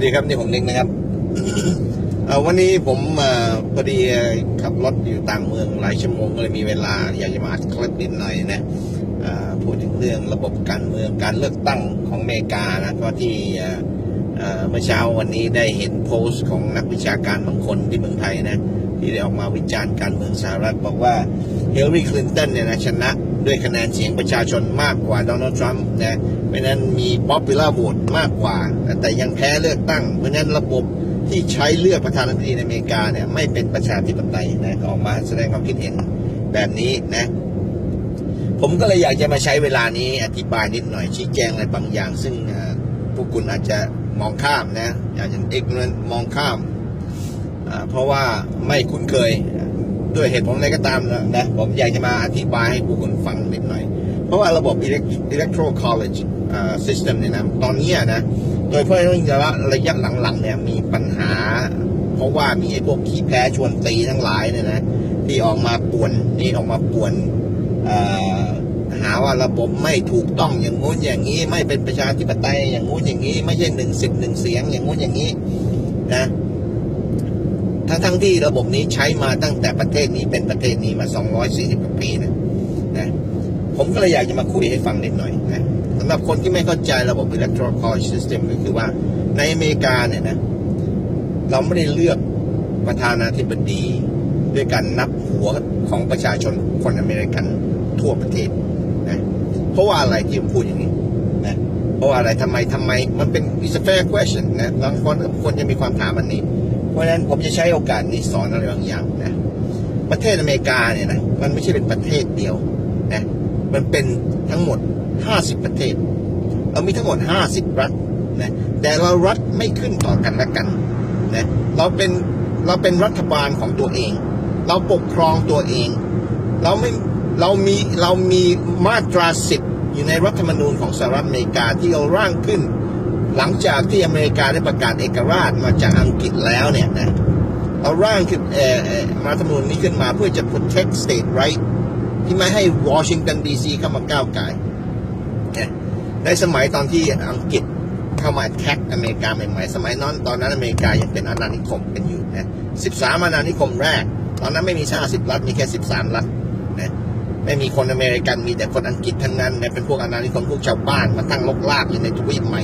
ดีครับนี่ผมนิกนะครับวันนี้ผมพอดีขับรถอยู่ต่างเมืองหลายชั่วโมงก็เลยมีเวลาอยากจะมาอัดคลิปนิดหน่อยนะพูดถึงเรื่องระบบการเมืองการเลือกตั้งของอเมริกานะก็ที่เอ่เมื่อเช้าวันนี้ได้เห็นโพสต์ของนักวิชาการบางคนที่เมืองไทยนะ ที่ได้ออกมาวิจารณ์การเมืองสหรัฐบอกว่าเฮล a รีคลินตันเนี่ยนะชนะด้วยคะแนนเสียงประชาชนมากกว่าโดนัลด์ทรัมป์นะเพราะนั้นมี popular vote มากกว่า แต่ยังแพ้เลือกตั้ง เพราะนั้นระบบที่ใช้เลือกประธานาธิบดีในอเมริกาเนี่ยไม่เป็นประชาธิปไตยนะออกมาแสดงความคิดเห็นแบบนี้นะผมก็เลยอยากจะมาใช้เวลานี้อธิบายนิดหน่อยชี้แจงอะไรบางอย่าง ซึ่งเอ่อพวกคุณอาจจะมองข้ามนะอาจจะเอกนมองข้าม เพราะว่าไม่คุ้นเคยด้วยเหตุผลอะไรก็ตามนะผมอยากจะมาอธิบายให้พวกคุณฟังนิดหน่อย เพราะว่าระบบ electoral college อ่า system เนี่ยนะตอนนี้นะโดยเฉพาะยิ่งระระยะหลังๆเนี่ยมีปัญหา เพราะว่ามีไอ้พวกขี้แพ้ชวนตีทั้งหลายเนี่ยนะที่ออกมาป่วนนี่ออกมาป่วนหาว่าระบบไม่ถูกต้องอย่างงู้นอย่างนี้ ไม่เป็นประชาธิปไตยอย่างงู้นอย่างนี้ ไม่ใช่หนึ่งสิบหนึ่งเสียงอย่างงู้นอย่างนี้นะ ทั้งทั้งที่ระบบนี้ใช้มาตั้งแต่ประเทศนี้เป็นประเทศนี้มา 240กว่าปีนะนะ ผมก็เลยอยากจะมาคุยให้ฟังนิดหน่อยนะสำหรับคนที่ไม่เข้าใจระบบ electoral college system ก็คือว่าในอเมริกาเนี่ยนะ เราไม่ได้เลือกประธานาธิบดี ด้วยการนับหัวของประชาชนคนอเมริกันทั่วประเทศนะเพราะว่าอะไรที่ผมพูดอย่างนี้นะเพราะว่าอะไรทำไมทำไม มันเป็น it's a fair question นะบางคนคนจะมีความถามอันนี้ ราะฉะนั้นผมจะใช้โอกาสนี้สอนอะไรบางอย่างนะประเทศอเมริกาเนี่ยนะมันไม่ใช่เป็นประเทศเดียวนะมันเป็นทั้งหมด 50 ประเทศเรามีทั้งหมด 50 รัฐนะแต่เรารัฐไม่ขึ้นต่อกันและกันนะเราเป็นเราเป็นรัฐบาลของตัวเอง เราปกครองตัวเอง เราไม่เรามีเรามีมาตราสิบอยู่ในรัฐธรรมนูญของสหรัฐอเมริกาที่เราร่างขึ้น หลังจากที่อเมริกาได้ประกาศเอกราชมาจากอังกฤษแล้วเนี่ยนะเราร่างขึ้นเออเออรัฐธรรมนูญนี้ขึ้นมาเพื่อจะ protect state right ที่ไม่ให้วอชิงตันดีซีเข้ามาก้าวไก่ายนในสมัยตอนที่อังกฤษเข้ามาแท็กอเมริกาใหม่ๆ สมัยนั้นตอนนั้นอเมริกายังเป็นอาณานิคมกันอยู่นะ13อาณานิคมแรก ตอนนั้นไม่มีชาติ10รัฐมีแค่ 13 รัฐนะไม่มีคนอเมริกันมีแต่คนอังกฤษทั้งนั้นนะเป็นพวกอาณานิคมพวกชาวบ้านมาตั้งลกลากอยู่ในทวีปใหม่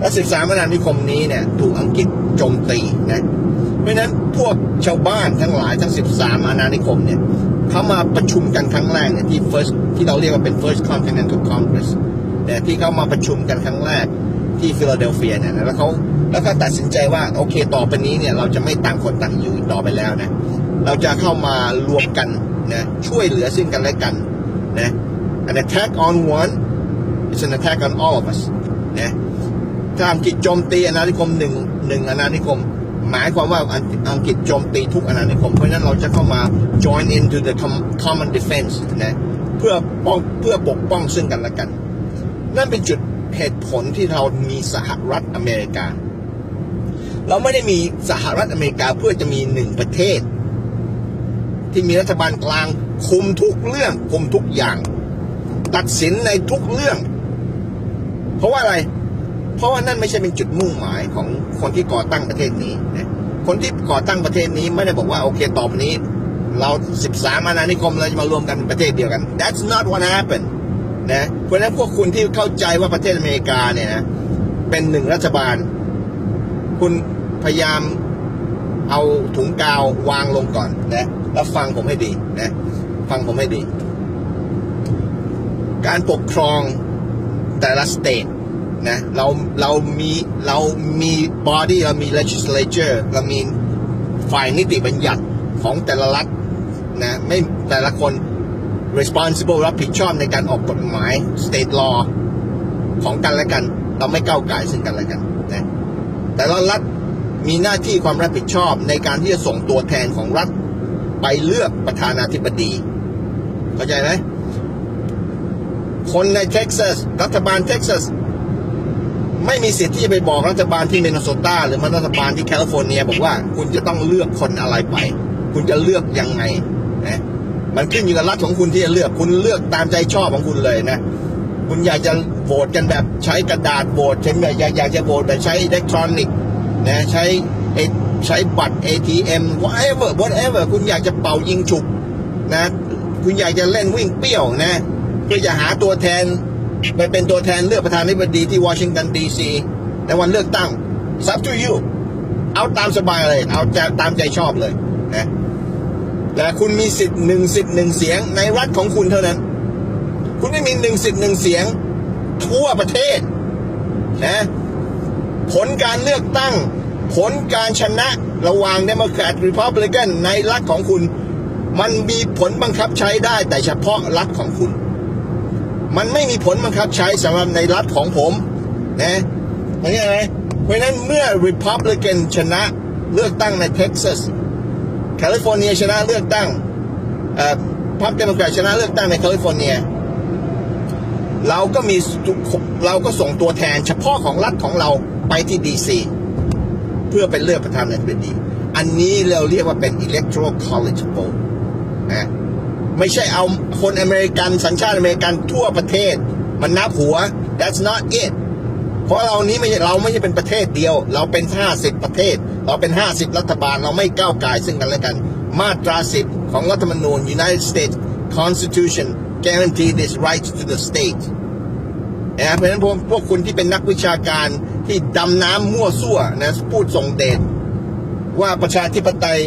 และ13อาณานิคมนี้เนี่ยถูกอังกฤษโจมตีนะเพราะฉะนั้นพวกชาวบ้านทั้งหลายทั้ง 13อาณานิคมเนี่ยเขามาประชุมกันครั้งแรกเนี่ยที่ first ที่เราเรียกว่าเป็น first continental congress เนี่ยที่เขามาประชุมกันครั้งแรกที่ฟิลาเดลเฟียเนี่ยนะแล้วเขาแล้วก็ตัดสินใจว่าโอเคต่อไปนี้เนี่ยเราจะไม่ต่างคนต่างอยู่ต่อไปแล้วนะเราจะเข้ามารวมกันนะช่วยเหลือซึ่งกันและกันนะ an attack on one is an attack on all of us นะ ถ้าอังกฤษโจมตีอาณานิคมหนึ่งหนึ่งอาณานิคม หมายความว่าอังกฤษโจมตีทุกอาณานิคม เพราะฉะนั้นเราจะเข้ามา join into the com- common defense นะเพื่อป้องเพื่อปกป้องซึ่งกันและกัน นั่นเป็นจุดเหตุผลที่เรามีสหรัฐอเมริกา เราไม่ได้มีสหรัฐอเมริกาเพื่อจะมีหนึ่งประเทศ ที่มีรัฐบาลกลางคุมทุกเรื่องคุมทุกอย่าง ตัดสินในทุกเรื่อง เพราะว่าอะไร เพราะว่านั่นไม่ใช่เป็นจุดมุ่งหมายของคนที่ก่อตั้งประเทศนี้นะคนที่ก่อตั้งประเทศนี้ไม่ได้บอกว่าโอเคต่อไปนี้ เรา13อาณานิคมเราจะมารวมกันเป็นประเทศเดียวกัน that's not what happened นะเพราะฉะนั้นพวกคุณที่เข้าใจว่าประเทศอเมริกาเนี่ยนะเป็นหนึ่งรัฐบาล คุณพยายามเอาถุงกาววางลงก่อนนะแล้วฟังผมให้ดีนะฟังผมให้ดี การปกครองแต่ละสเตท นะเราเรามีเรามี body เรามี legislature เรามีฝ่ายนิติบัญญัติของแต่ละรัฐนะไม่แต่ละคน responsible รับผิดชอบในการออกกฎหมาย state law ของกันและกัน เราไม่ก้าวไก่ซึ่งกันและกันนะแต่ละรัฐมีหน้าที่ความรับผิดชอบในการที่จะส่งตัวแทนของรัฐ ไปเลือกประธานาธิบดี เข้าใจไหมคนในเท็กซัสรัฐบาลเท็กซัส ไม่มีสิทธิ์ที่จะไปบอกรัฐบาลที่เมนโซตาหรือมรัฐบาลที่แคลิฟอร์เนีย บอกว่าคุณจะต้องเลือกคนอะไรไป คุณจะเลือกยังไงนะมันขึ้นอยู่กับรัฐของคุณที่จะเลือกคุณเลือกตามใจชอบของคุณเลยนะ คุณอยากจะโหวตกันแบบใช้กระดาษโหวตฉันอยากอยากจะโหวตแบบใช้อิเล็กทรอนิกส์นะใช้ใช้บัตร ATM whatever whatever คุณอยากจะเป่ายิงฉุบนะ คุณอยากจะเล่นวิ่งเปี้ยวนะเพื่อจะหาตัวแทน ไปเป็นตัวแทนเลือกประธานาธิบดีที่วอชิงตันดีซีในวันเลือกตั้ง it's up to you เอาตามสบายเลย เอาจตามใจชอบเลยนะแต่คุณมีสิทธิ์หนึ่งสิทธิ์หนึ่งเสียงในรัฐของคุณเท่านั้น คุณไม่มีหนึ่งสิทธิ์หนึ่งเสียง ทั่วประเทศนะผลการเลือกตั้ง ผลการชนะระหว่างเดโมแครตรีพับลิกันในรัฐของคุณ มันมีผลบังคับใช้ได้แต่เฉพาะรัฐของคุณ มันไม่มีผลบังคับใช้สำหรับในรัฐของผมนะเข้าใจไหมเพราะฉะนั้นเมื่อ Republican ชนะเลือกตั้งในเท็กซัสแคลิฟอร์เนียชนะเลือกตั้งพรรคเดโมแครตชนะเลือกตั้งในแคลิฟอร์เนียเราก็มีเราก็ส่งตัวแทนเฉพาะของรัฐของเราไปที่ดีซีเพื่อเป็นเลือกประธานาธิบดี อันนี้เราเรียกว่าเป็น electoral college vote นะ ไม่ใช่เอาคนอเมริกันสัญชาติอเมริกันทั่วประเทศ มันนับหัว that's not it เพราะเรานี้ไม่เราไม่ใช่เป็นประเทศเดียว เราเป็น 50 ประเทศ เราเป็น 50 รัฐบาลเราไม่ก้าวไก่ซึ่งกันและกัน มาตรา 10 ของรัฐธรรมนูญ United States Constitution guarantee this right to the state นะเพราะฉะนั้นพวกพวกคุณที่เป็นนักวิชาการที่ดำน้ำมั่วซั่วนะพูดส่งเดชว่าประชาธิปไตย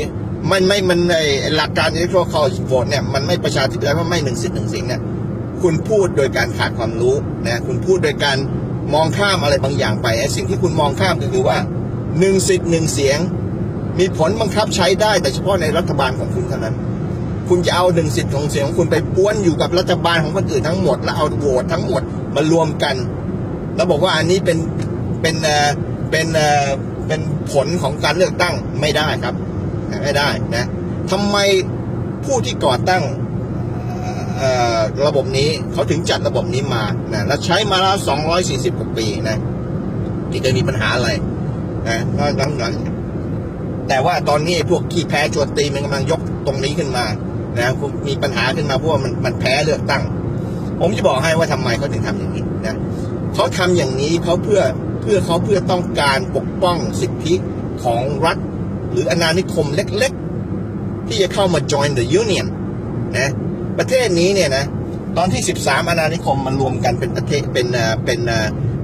มันไม่มันในหลักการ electoral college vote เนี่ยมันไม่ประชาธิปไตยว่าไม่หนึ่งสิทธิ์หนึ่งเสียงเนี่ยคุณพูดโดยการขาดความรู้นะคุณพูดโดยการมองข้ามอะไรบางอย่างไปไอ้สิ่งที่คุณมองข้ามก็คือว่าหนึ่งสิทธิ์หนึ่งเสียง มีผลบังคับใช้ได้แต่เฉพาะในรัฐบาลของคุณเท่านั้น คุณจะเอาหนึ่งสิทธิ์ของเสียงของคุณไปป้วนอยู่กับรัฐบาลของคนอื่นทั้งหมด แล้วเอาโหวตทั้งหมดมารวมกัน แล้วบอกว่าอันนี้เป็นเป็นเอ่อเป็นเอ่อเป็นผลของการเลือกตั้งไม่ได้ครับ ไม่ได้นะทำไมผู้ที่ก่อตั้งระบบนี้เขาถึงจัดระบบนี้มานะและใช้มาแล้ว 240 กว่าปีนะที่จะมีปัญหาอะไรนะก็หลังหลังแต่ว่าตอนนี้พวกขี้แพ้ชวนตีมันกำลังยกตรงนี้ขึ้นมานะมีปัญหาขึ้นมาเพราะว่ามันมันแพ้เลือกตั้ง ผมจะบอกให้ว่าทำไมเขาถึงทำอย่างนี้นะเขาทำอย่างนี้เขาเพื่อเพื่อเขาเพื่อต้องการปกป้องสิทธิของรัฐ หรืออาณานิคมเล็กๆ ที่จะเข้ามา join the union นะประเทศนี้เนี่ยนะตอนที่ 13 อาณานิคมมันรวมกันเป็นประเทศเป็นเป็น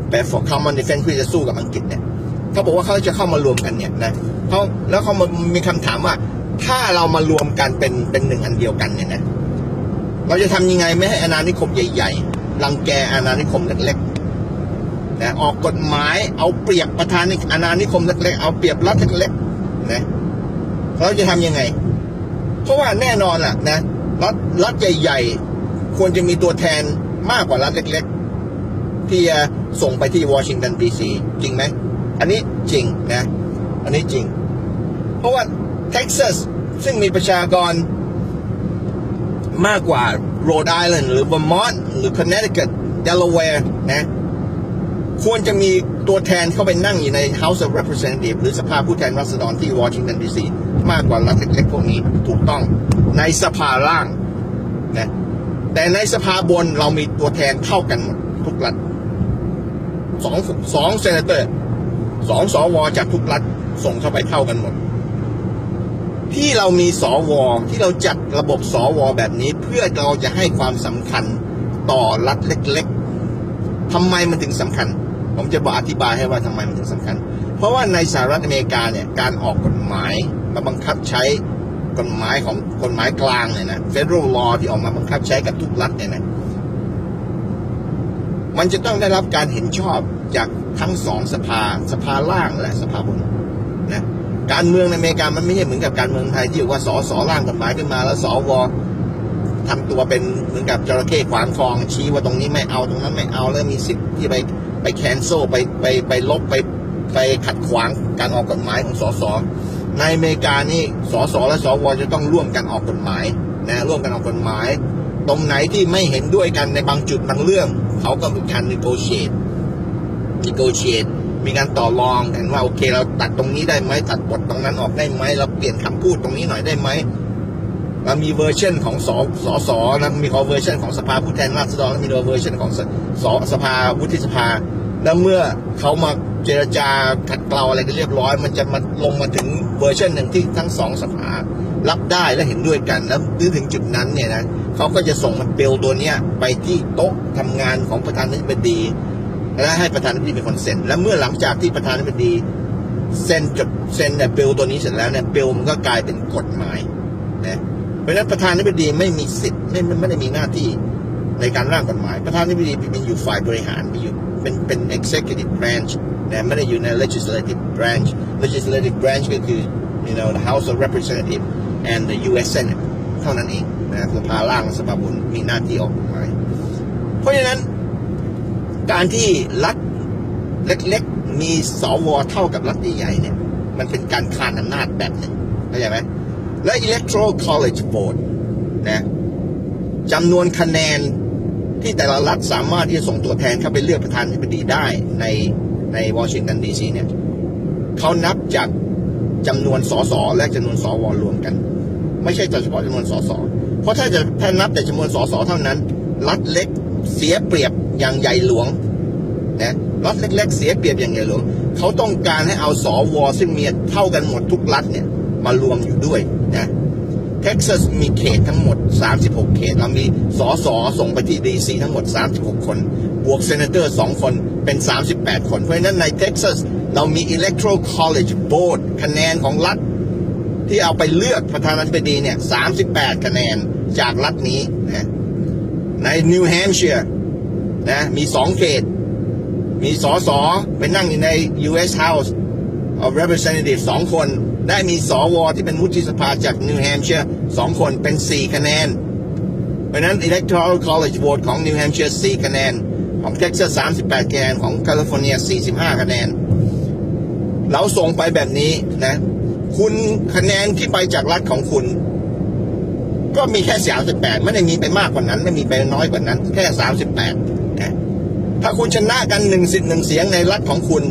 เป็น for common defense เพื่จะสู้กับอังกฤษเนี่ยเขาบอกว่าเขาจะเข้ามารวมกันเนี่ยนะเขาแล้วเขามีคำถามว่า ถ้าเรามารวมกันเป็นเป็นหนึ่งอันเดียวกันเนี่ยนะเราจะทำยังไงไม่ให้อาณานิคมใหญ่ๆรังแกอาณานิคมเล็กๆนะออกกฎหมายเอาเปรียบประธานอาณานิคมเล็กๆเอาเปรียบรัฐเล็กๆ นะเราจะทำยังไง เพราะว่าแน่นอนล่ะนะรัฐรัฐใหญ่ ๆ ควรจะมีตัวแทนมากกว่ารัฐเล็ก ๆ ที่จะส่งไปที่วอชิงตันดีซีจริงไหมอันนี้จริงนะ อันนี้จริง เพราะว่าเท็กซัสซึ่งมีประชากรมากกว่าโรดไอแลนด์หรือ v ร์มอนต์หรือ Connecticut Delaware นะ ควรจะมีตัวแทนเข้าไปนั่งอยู่ใน House of Representatives หรือสภาผู้แทนราษฎรที่วอชิงตันดีซีมากกว่ารัฐเล็กๆพวกนี้ถูกต้องในสภาล่างนะแต่ในสภาบนเรามีตัวแทนเท่ากันหมดทุกรัฐสองสองเซนเตอร์สองสวจากทุกรัฐส่งเข้าไปเท่ากันหมด ที่เรามีสวที่เราจัดระบบสวแบบนี้เพื่อเราจะให้ความสำคัญต่อรัฐเล็ก ๆทำไมมันถึงสำคัญ ผมจะบอกอธิบายให้ว่าทำไมมันถึงสำคัญ เพราะว่าในสหรัฐอเมริกาเนี่ยการออกกฎหมายมาบังคับใช้กฎหมายของกฎหมายกลางเนี่ยนะ federal law ที่ออกมาบังคับใช้กับทุกรัฐเนี่ยนะมันจะต้องได้รับการเห็นชอบจากทั้งสองสภาสภาล่างและสภาบนนะการเมืองในอเมริกามันไม่ใช่เหมือนกับการเมืองไทยที่ว่าสอสอร่างกฎหมายขึ้นมา แล้วสวทำตัวเป็นเหมือนกับจระเข้ขวางคลองชี้ว่าตรงนี้ไม่เอาตรงนั้นไม่เอาแล้วมีสิทธิ์ที่ไป ไปแคนเซลไปไปไปลบไปไปขัดขวางการออกกฎหมายของสสในอเมริกานี่สสและสวจะต้องร่วมกันออกกฎหมายนะร่วมกันออกกฎหมาย ตรงไหนที่ไม่เห็นด้วยกันในบางจุดบางเรื่อง เขาก็มีการ negotiate negotiate มีการต่อรองกันว่าโอเคเราตัดตรงนี้ได้ไหมตัดบทตรงนั้นออกได้ไหมเราเปลี่ยนคำพูดตรงนี้หน่อยได้ไหม เรามีเวอร์ชันของสสสนะมีเวอร์ชันของสภาผู้แทนราษฎรแล้วมีเวอร์ชันของสสสภาวุฒิสภา แล้วเมื่อเขามาเจรจาขัดเกลาอะไรกันเรียบร้อย มันจะมาลงมาถึงเวอร์ชันหนึ่งที่ทั้งสองสภารับได้และเห็นด้วยกันแล้วถึงจุดนั้นเนี่ยนะเขาก็จะส่งมันเบลตัวเนี้ยไปที่โต๊ะทำงานของประธานาธิบดีและให้ประธานาธิบดีเป็นคนเซ็นและเมื่อหลังจากที่ประธานาธิบดีเซ็นจดเซ็นเนี่ยเบลตัวนี้เสร็จแล้วเนี่ยเบลมันก็กลายเป็นกฎหมายนะ ราะฉะนั้นประธานาธิบดีไม่มีสิทธิ์ไม่ไม่ได้มีหน้าที่ในการร่างกฎหมาย ประธานาธิบดีเป็นอยู่ฝ่ายบริหารเป็นอยู่เป็นเป็น executive branch นะไม่ได้อยู่ใน legislative branch legislative branch ก็คือ you know the House of Representative and the U.S. Senate เท่านั้นเองนะสภาล่างสภาบนมีหน้าที่ออกกฎหมาย เพราะฉะนั้นการที่รัฐเล็กๆ มีสวเท่ากับรัฐใหญ่ๆเนี่ย มันเป็นการคานอำนาจแบบหนึ่งเข้าใจไหม และ electoral college vote นะจำนวนคะแนนที่แต่ละรัฐสามารถที่จะส่งตัวแทนเข้าไปเลือกประธานาธิบดีได้ในในวอชิงตันดีซีเนี่ยเขานับจากจำนวนสสและจำนวนสวรวมกัน ไม่ใช่เฉพาะจำนวนสสเพราะถ้าจะถ้านับแต่จำนวนสสเท่านั้น รัฐเล็กเสียเปรียบอย่างใหญ่หลวงนะรัฐเล็ก ๆ เสียเปรียบอย่างใหญ่หลวงเขาต้องการให้เอาสวซึ่งมีเท่ากันหมดทุกรัฐเนี่ย มารวมอยู่ด้วยนะเท็กซัสมีเขตทั้งหมด 36 เขต เรามีสอสอส่งไปที่ดีซีทั้งหมด 36 คน บวกเซเนเตอร์ 2 คนเป็น 38 คน เพราะฉะนั้นในเท็กซัสเรามี electoral college board คะแนนของรัฐ ที่เอาไปเลือกประธานาธิบดีเนี่ย 38 คะแนนจากรัฐนี้นะในนิวแฮมป์เชียร์นะมีสองเขต มีสอสอไปนั่งอยู่ใน U.S. House of Representatives สองคน ได้มีสวที่เป็นวุฒิสภาจากนิวแฮมป์เชียร์สองคนเป็น 4 คะแนน เพราะนั้น Electoral College Vote ของนิวแฮมป์เชียร์4คะแนน ของเท็กซัส38คะแนน ของแคลิฟอร์เนีย 45 คะแนน เราส่งไปแบบนี้นะ คุณคะแนนที่ไปจากรัฐของคุณ ก็มีแค่ 38 ไม่ได้มีไปมากกว่านั้น ไม่มีไปน้อยกว่านั้น แค่ 38นะถ้าคุณชนะกันหนึ่งสิทธิ์หนึ่งเสียงในรัฐของคุณ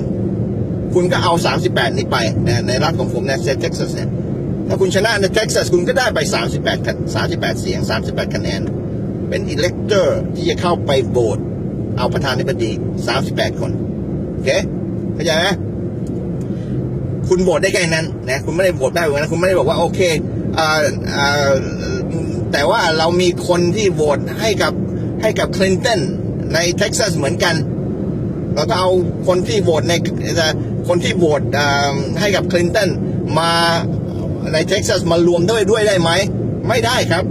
คุณก็เอา 38 นี้ไปนะในรัฐของผมในเท็กซัสเนี่ยถ้าคุณชนะในเท็กซัสคุณก็ได้ไป 38 38 เสียง 38 คะแนน เป็นอิเล็กเตอร์ที่จะเข้าไปโหวตเอาประธานาธิบดี 38 คนโอเคเข้าใจไหมคุณโหวตได้แค่นั้นนะคุณไม่ได้โหวตได้เหมือนกันคุณไม่ได้บอกว่าโอเคอ่าอ่าแต่ว่าเรามีคนที่โหวตให้กับให้กับคลินตันในเท็กซัสเหมือนกัน เราก็เอาคนที่โหวตใน คนที่โหวตให้กับคลินตันมาในเท็กซัสมารวมด้วยด้วยได้ไหม ไม่ได้ครับ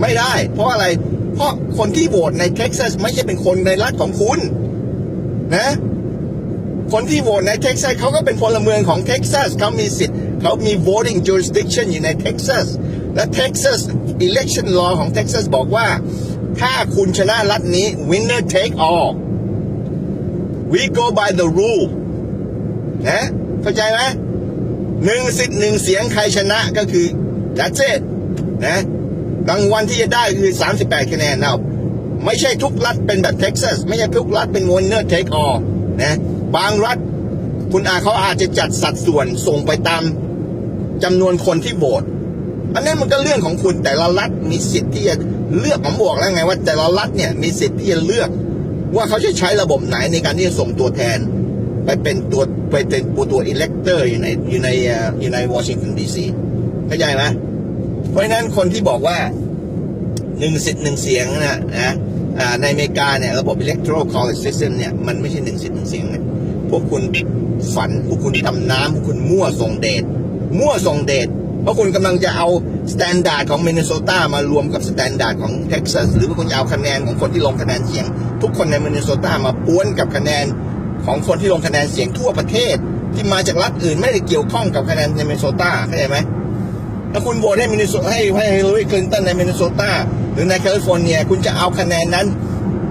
ไม่ได้ เพราะอะไร เพราะคนที่โหวตในเท็กซัสไม่ใช่เป็นคนในรัฐของคุณนะ คนที่โหวตในเท็กซัสเขาก็เป็นพลเมืองของเท็กซัสเขามีสิทธิ์เขามี voting jurisdiction อยู่ในเท็กซัสและเท็กซัส election law ของเท็กซัสบอกว่า ถ้าคุณชนะรัฐนี้ winner take all we go by the rule นะเข้าใจไหมหนึ่งสิทธิ์หนึ่งเสียงใครชนะก็คือ that's it นะรางวัลที่จะได้คือ 38 คะแนนนะไม่ใช่ทุกรัฐเป็นแบบเท็กซัส ไม่ใช่ทุกรัฐเป็น winner take all นะบางรัฐคุณอาเขาอาจจะจัดสัดส่วนส่งไปตามจำนวนคนที่โหวตอันนั้มันก็เรื่องของคุณแต่ละรัฐมีสิทธิ์ที่จะเลือกผมบอกแล้วไงว่าแต่ละรัฐเนี่ยมีสิทธิ์ที่จะเลือก ว่าเขาจะใช้ระบบไหนในการที่จะส่งตัวแทน ไปเป็นตัวไปเป็นตัวตัวอิเล็กเตอร์อยู่ในอยู่ในอยู่ในวอชิงตันดีซีเข้าใจไหมเพราะฉะนั้นคนที่บอกว่าหนึ่งสิทธิ์หนึ่งเสียงนะนะในอเมริกาเนี่ยระบบ electoral college system เนี่ยมันไม่ใช่หนึ่งสิทธิ์หนึ่งเสียงนะพวกคุณฝันพวกคุณดำน้ำพวกคุณมั่วส่งเดชมั่วส่งเดชเพราะคุณกำลังจะเอาสแตนดาร์ดของมินนิโซตามารวมกับสแตนดาร์ดของเท็กซัสหรือว่าคุณจะเอาคะแนนของคนที่ลงคะแนนเสียง ทุกคนในมินนิโซตามาป้วนกับคะแนน ของคนที่ลงคะแนนเสียงทั่วประเทศ ที่มาจากรัฐอื่นไม่ได้เกี่ยวข้องกับคะแนนในมินนิโซตาเข้าใจไหมถ้าคุณโหวตให้มินนิโซให้ให้ฮิลลารีคลินตันในมินนิโซตาหรือในแคลิฟอร์เนีย คุณจะเอาคะแนนนั้น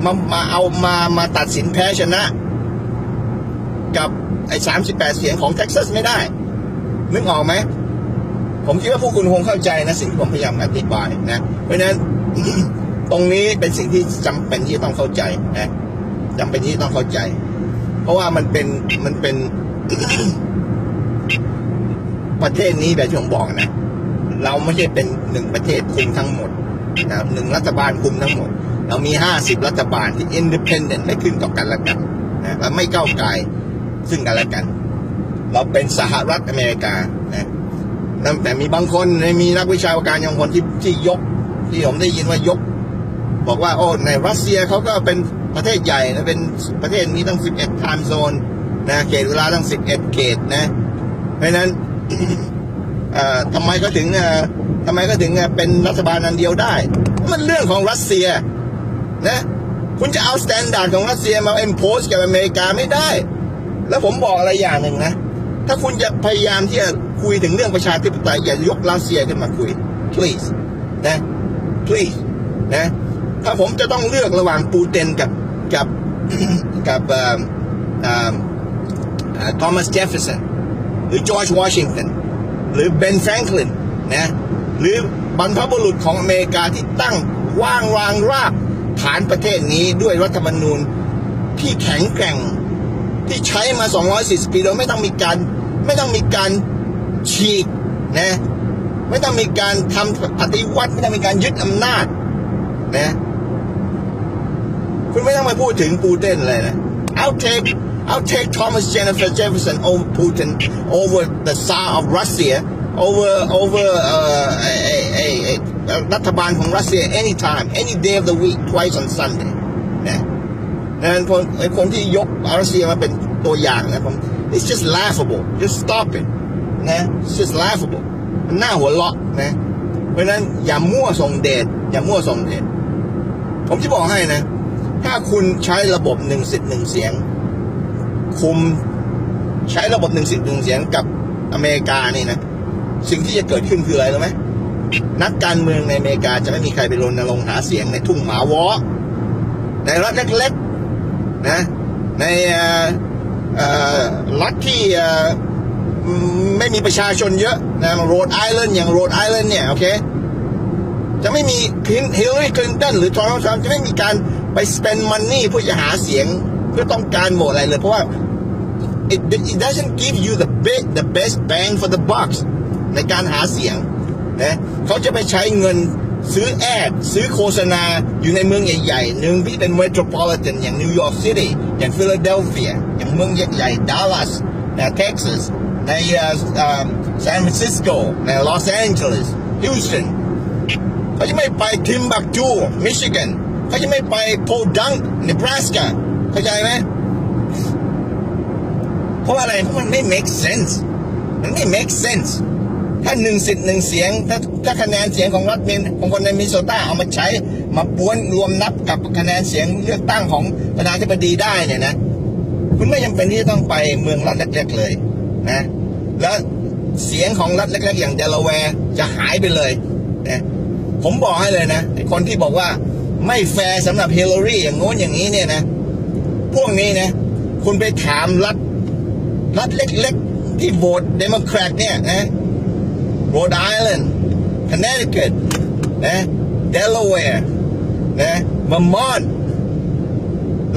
มามาเอามามาตัดสินแพ้ชนะ กับไอ้สามสิบแปดเสียงของเท็กซัสไม่ได้นึกออกไหมผมคิดว่าพวกคุณคงเข้าใจนะสิ่งที่ผมพยายามอธิบายนะ เพราะนั้นตรงนี้เป็นสิ่งที่จำเป็นที่ต้องเข้าใจนะจำเป็นที่ต้องเข้าใจ เพราะว่ามันเป็นมันเป็น ประเทศนี้แบบที่ผมบอกนะ เราไม่ใช่เป็นหนึ่งประเทศคุมทั้งหมดนะหนึ่งรัฐบาลคุมทั้งหมด เรามีห้าสิบรัฐบาลที่ independent ไม่ขึ้นต่อกันและกันนะและไม่ก้าวไกลซึ่งกันและกัน เราเป็นสหรัฐอเมริกานะแต่มีบางคนมีนักวิชาการบางคนที่ที่ยก ที่ผมได้ยินว่ายก บอกว่าโอ้ในรัสเซียเขาก็เป็น ประเทศใหญ่นะเป็นประเทศมีตั้ง 11 time zone นะเขตเวลาตั้ง 11 เขตนะ เพราะนั้นทำไมก็ถึงทำไมก็ถึงเป็นรัฐบาลอันเดียวได้ มันเรื่องของรัสเซียนะคุณจะเอาสแตนดาร์ดของรัสเซียมาเอ็มโพสกับอเมริกาไม่ได้ แล้วผมบอกอะไรอย่างหนึ่งนะ ถ้าคุณจะพยายามที่จะคุยถึงเรื่องประชาธิปไตยอย่ายกรัสเซียขึ้นมาคุย please นะ please นะ ถ้าผมจะต้องเลือกระหว่างปูตินกับ กับกับทอมัสเจฟเฟอร์สันหรือจอร์จวอชิงตันหรือเบนแฟรงคลินนะหรือบรรพบุรุษของอเมริกาที่ตั้งว่างวางรากฐานประเทศนี้ด้วยรัฐธรรมนูญที่แข็งแกร่งที่ใช้มา 240 ปีโดยไม่ต้องมีการไม่ต้องมีการฉีกนะไม่ต้องมีการทำปฏิวัติ ไม่ต้องมีการยึดอำนาจนะ คุณไม่ต้องมาพูดถึงปูตินเลยนะ I'll take I'll take Thomas Jennifer Jefferson over Putin over the Tsar of Russia over over เอ่อไอ้ไอ้ไอ้ไอ้รัฐบาลของรัสเซีย anytime any day of the week twice on Sunday นะดังนั้นคนไอ้คนที่ยกรัสเซียมาเป็นตัวอย่างนะผม it's just laughable just stop it นะ it's just laughable มันน่าหัวเราะนะ เพราะฉะนั้นอย่ามั่วส่งเดชอย่ามั่วส่งเดชผมจะบอกให้นะ ถ้าคุณใช้ระบบหนึ่งสิทธิ์หนึ่งเสียง คุมใช้ระบบหนึ่งสิทธิ์หนึ่งเสียงกับอเมริกานี่นะ สิ่งที่จะเกิดขึ้นคืออะไรรู้ไหมนักการเมืองในอเมริกาจะไม่มีใครไปรณรงค์หาเสียงในทุ่งหมาวอในรัฐเล็กๆนะในรัฐที่ไม่มีประชาชนเยอะนะโรดไอแลนด์อย่างโรดไอแลนด์เนี่ยโอเคจะไม่มีฮิลลารีคลินตันหรือทรัมป์จะไม่มีการ ไป spend money เพื่อจะหาเสียง เพื่อต้องการโหวตอะไรเลย เพราะว่า it, it doesn't give you the big the best bang for the buck ในการหาเสียงนะเขาจะไปใช้เงินซื้อแอด ซื้อโฆษณาอยู่ในเมืองใหญ่ๆหนึ่งที่เป็น metropolitan อย่างนิวยอร์กซิตี้อย่างฟิลาเดลเฟีย อย่างเมืองใหญ่ๆดัลลัสนะเท็กซัสในซานฟรานซิสโกในลอสแอนเจลิสฮิวสตันเขาจะไม่ไปทิมบักจูมิชิแกน เขาจะไม่ไปโพดังเนบราสกาเข้าใจไหมเพราะอะไรเพราะมันไม่ make sense มันไม่ make sense ถ้าหนึ่งสิทธิ์หนึ่งเสียง ถ้าถ้าคะแนนเสียงของรัฐเมนของคนในมิโซตาเอามาใช้ มาป้วนรวมนับกับคะแนนเสียงเลือกตั้งของประธานาธิบดีได้เนี่ยนะ คุณไม่จำเป็นที่จะต้องไปเมืองรัฐเล็กๆเลยนะ แล้วเสียงของรัฐเล็กๆอย่างเดลาแวร์จะหายไปเลยนะผมบอกให้เลยนะคนที่บอกว่า ไม่แฟร์สำหรับเฮลลารีอย่างโน้นอย่างนี้เนี่ยนะ พวกนี้นะ คุณไปถามรัฐ รัฐเล็กๆ ที่โหวตเดโมแครตเนี่ยนะโรดไอแลนด์คอนเนติคัตนะเดลาแวร์นะมามอน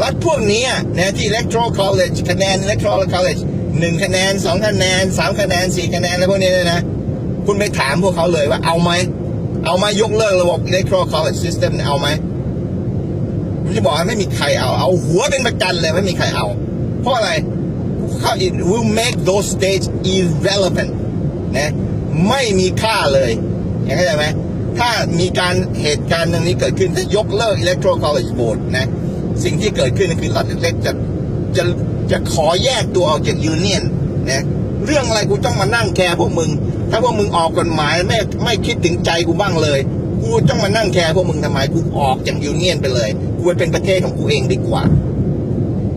รัฐพวกนี้นะที่ electoral college คะแนน electoral college หนึ่งคะแนนสองคะแนนสามคะแนนสี่คะแนนอะไรพวกนี้เนี่ยนะ คุณไปถามพวกเขาเลยว่าเอาไหม เอาไหมยกเลิกระบบ electoral college system เนี่ยเอาไหม ผมจะบอกว่าไม่มีใครเอา เอาหัวเป็นประกันเลยไม่มีใครเอา เพราะอะไรเขา it will make those states irrelevant นะไม่มีค่าเลยอย่างเข้าใจไหมถ้ามีการเหตุการณ์ตรงนี้เกิดขึ้นถ้ายกเลิก electoral college vote นะสิ่งที่เกิดขึ้นคือรัฐเล็กจะจะจะขอแยกตัวออกจากยูเนียนนะเรื่องอะไรกูต้องมานั่งแคร์พวกมึง ถ้าพวกมึงออกกฎหมายไม่ไม่คิดถึงใจกูบ้างเลย กูต้องมานั่งแคร์พวกมึงทำไมกูออกจากยูเนียนไปเลย กูไปเป็นประเทศของกูเองดีกว่า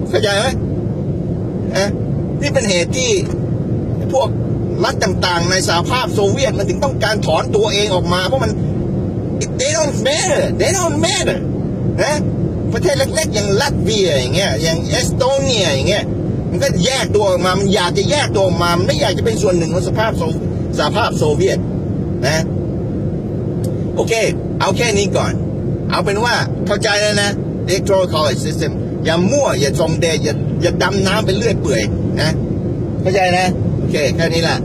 เข้าใจไหมอะนี่เป็นเหตุที่พวกรัฐต่างๆ ในสหภาพโซเวียตมันถึงต้องการถอนตัวเองออกมา เพราะมัน they don't matter they don't matter นะประเทศเล็กๆ อย่างลัตเวียอย่างเงี้ยอย่างเอสโตเนียอย่างเงี้ยมันก็แยกตัวออกมา มันอยากจะแยกตัวออกมา มันไม่อยากจะเป็นส่วนหนึ่งของสภาพโซสหภาพโซเวียตนะ โอเค เอาแค่นี้ก่อน เอาเป็นว่าเข้าใจแล้วนะ electoral college system อย่ามั่ว อย่าจงเดอย่าอย่าดำน้ำไปเรื่อยเปื่อยนะ เข้าใจนะ โอเค แค่นี้แหละ